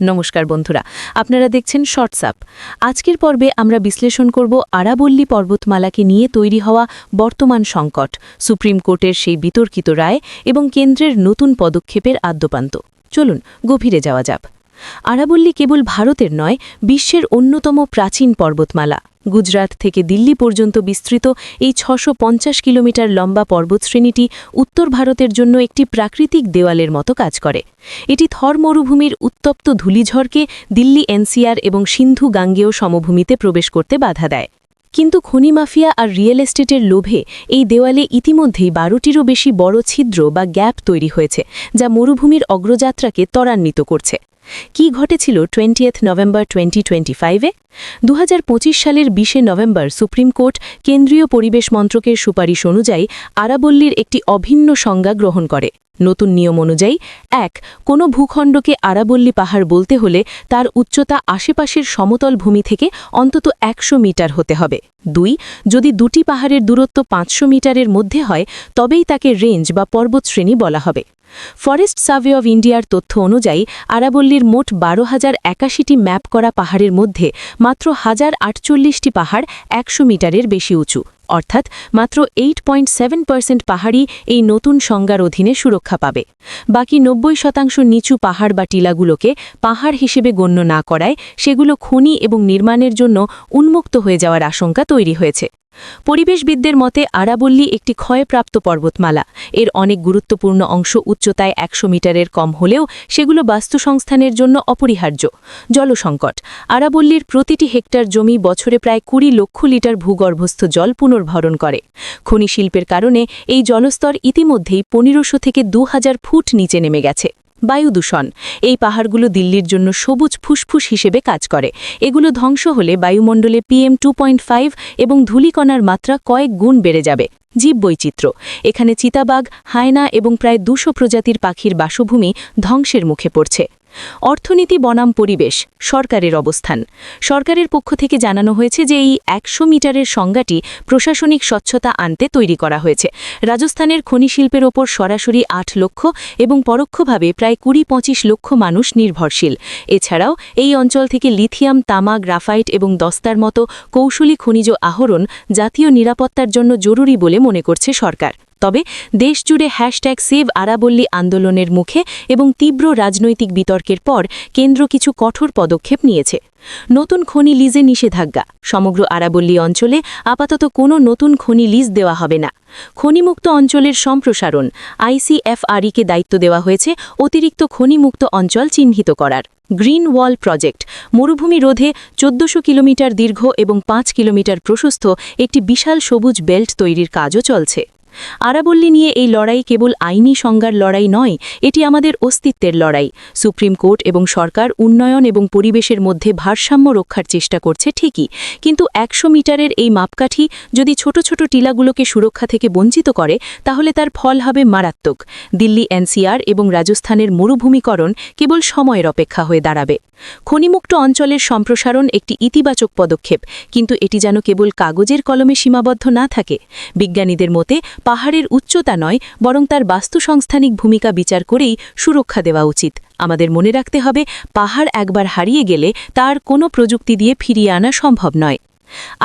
নমস্কার বন্ধুরা, আপনারা দেখছেন শর্টসআপ আজকের পর্বে আমরা বিশ্লেষণ করব আরাবল্লী পর্বতমালাকে নিয়ে তৈরি হওয়া বর্তমান সংকট, সুপ্রিম কোর্টের সেই বিতর্কিত রায় এবং কেন্দ্রের নতুন পদক্ষেপের আদ্যপান্ত। চলুন, গভীরে যাওয়া যাক। আরাবল্লী কেবল ভারতের নয়, বিশ্বের অন্যতম প্রাচীন পর্বতমালা। গুজরাট থেকে দিল্লি পর্যন্ত বিস্তৃত এই ছশো কিলোমিটার লম্বা পর্বতশ্রেণীটি উত্তর ভারতের জন্য একটি প্রাকৃতিক দেওয়ালের মতো কাজ করে। এটি থর মরুভূমির উত্তপ্ত ধূলিঝড়কে দিল্লি এনসিআর এবং সিন্ধু গাঙ্গেয় সমভূমিতে প্রবেশ করতে বাধা দেয়। কিন্তু খনি মাফিয়া আর রিয়েল এস্টেটের লোভে এই দেওয়ালে ইতিমধ্যেই বারোটিরও বেশি বড় ছিদ্র বা গ্যাপ তৈরি হয়েছে, যা মরুভূমির অগ্রযাত্রাকে ত্বরান্বিত করছে। কি ঘটেছিল টোয়েন্টিয়েথ নভেম্বর টোয়েন্টি টোয়েন্টি ফাইভে দু হাজার পঁচিশ সালের বিশে নভেম্বর সুপ্রিম কোর্ট কেন্দ্রীয় পরিবেশ মন্ত্রকের সুপারিশ অনুযায়ী আরাবল্লীর একটি অভিন্ন সংজ্ঞা গ্রহণ করে। নতুন নিয়ম অনুযায়ী, এক, কোনো ভূখণ্ডকে আরাবল্লী পাহাড় বলতে হলে তার উচ্চতা আশেপাশের সমতল ভূমি থেকে অন্তত একশো মিটার হতে হবে। দুই, যদি দুটি পাহাড়ের দূরত্ব পাঁচশো মিটারের মধ্যে হয়, তবেই তাকে রেঞ্জ বা পর্বতশ্রেণী বলা হবে। ফরেস্ট সার্ভে অব ইন্ডিয়ার তথ্য অনুযায়ী, আরাবল্লীর মোট বারো হাজার একাশিটি ম্যাপ করা পাহাড়ের মধ্যে মাত্র হাজার আটচল্লিশটি পাহাড় একশো মিটারের বেশি উঁচু। অর্থাৎ মাত্র এইট পয়েন্ট সেভেন পার্সেন্ট পাহাড়ই এই নতুন সংজ্ঞার অধীনে সুরক্ষা পাবে। বাকি নব্বই শতাংশ নিচু পাহাড় বা টিলাগুলোকে পাহাড় হিসেবে গণ্য না করায় সেগুলো খনি এবং নির্মাণের জন্য উন্মুক্ত হয়ে যাওয়ার আশঙ্কা তৈরি হয়েছে। পরিবেশবিদদের মতে আরাবল্লী একটি ক্ষয়প্রাপ্ত পর্বতমালা। এর অনেক গুরুত্বপূর্ণ অংশ উচ্চতায় একশো মিটারের কম হলেও সেগুলো বাস্তুসংস্থানের জন্য অপরিহার্য। জলসংকট। আরাবল্লীর প্রতিটি হেক্টর জমি বছরে প্রায় কুড়ি লক্ষ লিটার ভূগর্ভস্থ জল পুনর্ভরণ করে। খনি শিল্পের কারণে এই জলস্তর ইতিমধ্যেই পনেরোশো থেকে দু হাজার ফুট নিচে নেমে গেছে। বায়ু দূষণ। এই পাহাড়গুলো দিল্লির জন্য সবুজ ফুসফুস হিসেবে কাজ করে। এগুলো ধ্বংস হলে বায়ুমণ্ডলে পিএম টু এবং ধূলিকণার মাত্রা কয়েক গুণ বেড়ে যাবে। জীববৈচিত্র্য। এখানে চিতাবাঘ, হায়না এবং প্রায় দুশো প্রজাতির পাখির বাসভূমি ধ্বংসের মুখে পড়ছে। অর্থনীতি, বনাম পরিবেশ, সরকারের অবস্থান। সরকারের পক্ষ থেকে জানানো হয়েছে যে এই একশো মিটারের সংজ্ঞাটি প্রশাসনিক স্বচ্ছতা আনতে তৈরি করা হয়েছে। রাজস্থানের খনি শিল্পের ওপর সরাসরি আট লক্ষ এবং পরোক্ষভাবে প্রায় কুড়ি পঁচিশ লক্ষ মানুষ নির্ভরশীল। এছাড়াও এই অঞ্চল থেকে লিথিয়াম, তামা, গ্রাফাইট এবং দস্তার মতো কৌশলী খনিজ আহরণ জাতীয় নিরাপত্তার জন্য জরুরি বলে মনে করছে সরকার। তবে দেশজুড়ে হ্যাশট্যাগ সেভ আরাবল্লী আন্দোলনের মুখে এবং তীব্র রাজনৈতিক বিতর্কের পর কেন্দ্র কিছু কঠোর পদক্ষেপ নিয়েছে। নতুন খনি লিজে নিষেধাজ্ঞা। সমগ্র আরাবল্লী অঞ্চলে আপাতত কোনো নতুন খনি লিজ দেওয়া হবে না। খনিমুক্ত অঞ্চলের সম্প্রসারণ আইসিএফআরইকে দায়িত্ব দেওয়া হয়েছে অতিরিক্ত খনিমুক্ত অঞ্চল চিহ্নিত করার। গ্রিন ওয়াল প্রজেক্ট মরুভূমি রোধে চোদ্দশো কিলোমিটার দীর্ঘ এবং পাঁচ কিলোমিটার প্রশস্ত একটি বিশাল সবুজ বেল্ট তৈরির কাজও চলছে। আরাবল্লী নিয়ে এই লড়াই কেবল আইনি সংজ্ঞার লড়াই নয়, এটি আমাদের অস্তিত্বের লড়াই। সুপ্রিম কোর্ট এবং সরকার উন্নয়ন এবং পরিবেশের মধ্যে ভারসাম্য রক্ষার চেষ্টা করছে ঠিকই, কিন্তু একশো মিটারের এই মাপকাঠি যদি ছোট ছোট টিলাগুলোকে সুরক্ষা থেকে বঞ্চিত করে, তাহলে তার ফল হবে মারাত্মক। দিল্লি এনসিআর এবং রাজস্থানের মরুভূমিকরণ কেবল সময়ের অপেক্ষা হয়ে দাঁড়াবে। খনিমুক্ত অঞ্চলের সম্প্রসারণ একটি ইতিবাচক পদক্ষেপ, কিন্তু এটি যেন কেবল কাগজের কলমে সীমাবদ্ধ না থাকে। বিজ্ঞানীদের মতে পাহাড়ের উচ্চতা নয়, বরং তার বাস্তুসংস্থানিক ভূমিকা বিচার করেই সুরক্ষা দেওয়া উচিত। আমাদের মনে রাখতে হবে, পাহাড় একবার হারিয়ে গেলে তার কোনো প্রযুক্তি দিয়ে ফিরিয়ে আনা সম্ভব নয়।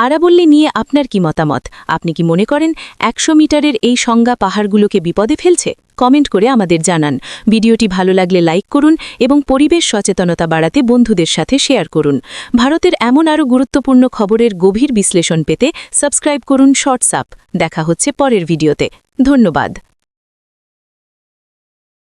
আরাবল্লী নিয়ে আপনার কি মতামত? আপনি কি মনে করেন একশো মিটারের এই সংজ্ঞা পাহাড়গুলোকে বিপদে ফেলছে? কমেন্ট করে আমাদের জানান। ভিডিওটি ভালো লাগলে লাইক করুন এবং পরিবেশ সচেতনতা বাড়াতে বন্ধুদের সাথে শেয়ার করুন। ভারতের এমন আরও গুরুত্বপূর্ণ খবরের গভীর বিশ্লেষণ পেতে সাবস্ক্রাইব করুন শর্টসআপ দেখা হচ্ছে পরের ভিডিওতে। ধন্যবাদ।